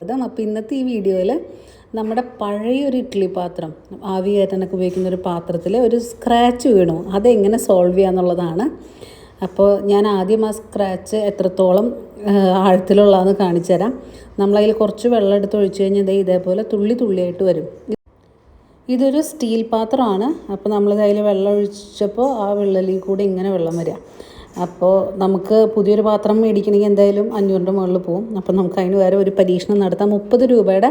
അതാണ്. അപ്പോൾ ഇന്നത്തെ ഈ വീഡിയോയിൽ നമ്മുടെ പഴയ ഒരു ഇഡ്ഡലി പാത്രം ആവി ഉപയോഗിക്കുന്ന ഒരു പാത്രത്തിൽ ഒരു സ്ക്രാച്ച് വീണു. അതെങ്ങനെ സോൾവ് ചെയ്യാന്നുള്ളതാണ്. അപ്പോൾ ഞാൻ ആദ്യം ആ സ്ക്രാച്ച് എത്രത്തോളം ആഴത്തിലുള്ളതെന്ന് കാണിച്ചു തരാം. നമ്മളതിൽ കുറച്ച് വെള്ളം എടുത്ത് ഒഴിച്ചു കഴിഞ്ഞാൽ ഇതേപോലെ തുള്ളി തുള്ളിയായിട്ട് വരും. ഇതൊരു സ്റ്റീൽ പാത്രമാണ്. അപ്പോൾ നമ്മൾ വെള്ളം ഒഴിച്ചപ്പോൾ ആ വിള്ളലിൽ കൂടി ഇങ്ങനെ വെള്ളം വരിക അപ്പോൾ നമുക്ക് പുതിയൊരു പാത്രം മേടിക്കണമെങ്കിൽ എന്തായാലും അഞ്ഞൂറിന്റെ മുകളിൽ പോകും അപ്പോൾ നമുക്ക് അതിന് വേറെ ഒരു പരീക്ഷണം നടത്താം. മുപ്പത് രൂപയുടെ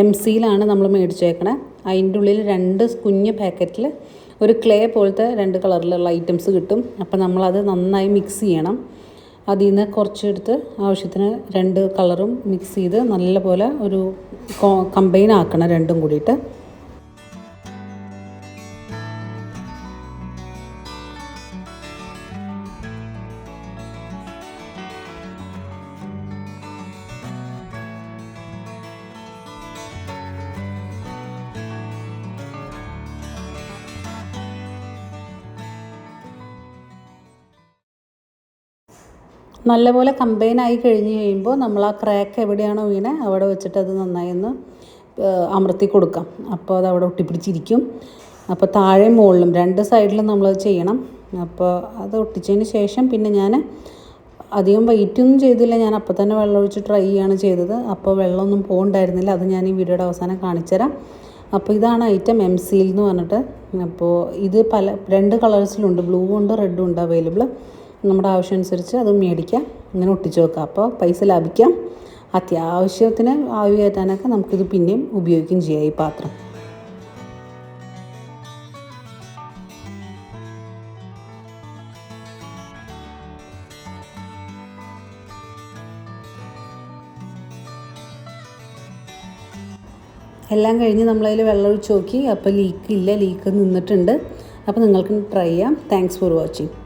എം സിയിലാണ് നമ്മൾ മേടിച്ചേക്കണേ. അതിന്റെ ഉള്ളിൽ രണ്ട് കുഞ്ഞ് പാക്കറ്റിൽ ഒരു ക്ലേ പോലത്തെ രണ്ട് കളറിലുള്ള ഐറ്റംസ് കിട്ടും. അപ്പോൾ നമ്മളത് നന്നായി മിക്സ് ചെയ്യണം. അതിൽ നിന്ന് കുറച്ചെടുത്ത് ആവശ്യത്തിന് രണ്ട് കളറും മിക്സ് ചെയ്ത് നല്ലപോലെ ഒരു കമ്പൈൻ ആക്കണം രണ്ടും കൂടിയിട്ട്. നല്ലപോലെ കമ്പൈൻ ആയി കഴിഞ്ഞ് കഴിയുമ്പോൾ നമ്മൾ ആ ക്രാക്ക് എവിടെയാണോ വീണെ അവിടെ വെച്ചിട്ട് അത് നന്നായി ഒന്ന് അമർത്തി കൊടുക്കാം. അപ്പോൾ അത് അവിടെ ഒട്ടിപ്പിടിച്ചിരിക്കും. അപ്പോൾ താഴെ മുകളിലും രണ്ട് സൈഡിലും നമ്മളത് ചെയ്യണം. അപ്പോൾ അത് ഒട്ടിച്ചതിന് ശേഷം പിന്നെ ഞാൻ അധികം വെയിറ്റൊന്നും ചെയ്തില്ല. ഞാൻ അപ്പോൾ തന്നെ വെള്ളം ഒഴിച്ച് ട്രൈ ചെയ്യാണ് ചെയ്തത്. അപ്പോൾ വെള്ളമൊന്നും പോകണ്ടായിരുന്നില്ല. അത് ഞാൻ ഈ വീഡിയോയുടെ അവസാനം കാണിച്ചുതരാം. അപ്പോൾ ഇതാണ് ഐറ്റം എം സിയിൽ എന്ന് പറഞ്ഞിട്ട്. അപ്പോൾ ഇത് പല രണ്ട് കളേഴ്സിലുണ്ട് ബ്ലൂ ഉണ്ട് റെഡും ഉണ്ട് അവൈലബിൾ നമ്മുടെ ആവശ്യം അനുസരിച്ച് അത് മേടിക്കാം. അങ്ങനെ ഒട്ടിച്ച് വെക്കാം. അപ്പോൾ പൈസ ലാഭിക്കാം. അത്യാവശ്യത്തിന് ആവി കയറ്റാനൊക്കെ നമുക്കിത് പിന്നെയും ഉപയോഗിക്കുകയും ചെയ്യാം ഈ പാത്രം. എല്ലാം കഴിഞ്ഞ് നമ്മളതിൽ വെള്ളം ഒഴിച്ച് നോക്കി. അപ്പോൾ ലീക്ക് ഇല്ല ലീക്ക് നിന്നിട്ടുണ്ട്. അപ്പോൾ നിങ്ങൾക്ക് ട്രൈ ചെയ്യാം. Thanks for watching.